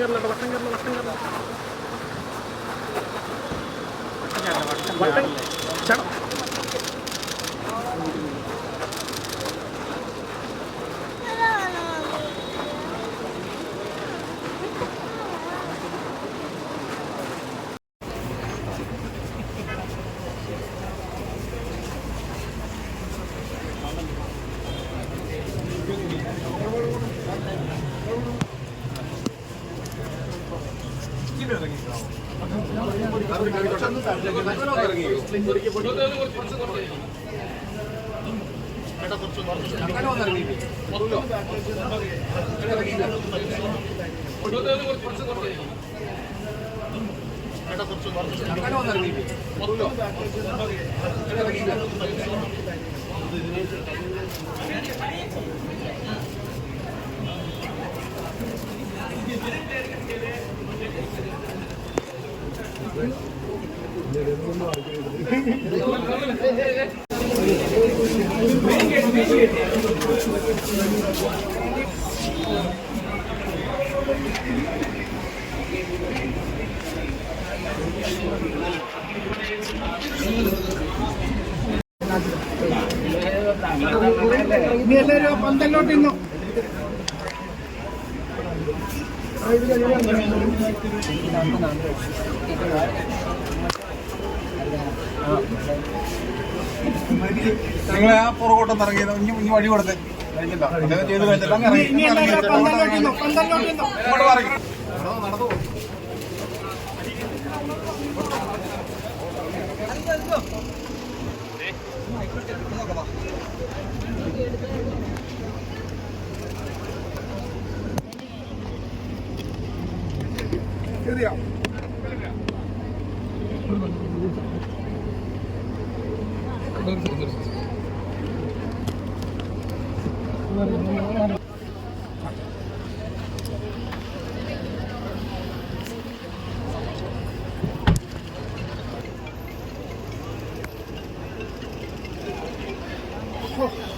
കയറില്ല വട്ടം കയറില്ല വട്ടം കയറില്ല വട്ടം ചട അങ്ങനെ ഇനി എല്ലാവരും പന്തലോട്ട് ഇന്നു നിങ്ങളെ ആ പുറകോട്ടം ഇറങ്ങിയത് ഇനി ഇനി വഴി കൊടുത്തേ. കഴിഞ്ഞില്ല അദ്ദേഹം ചെയ്ത് കഴിഞ്ഞില്ല നടന്നു ഇറങ്ങി. எதுயா Oh.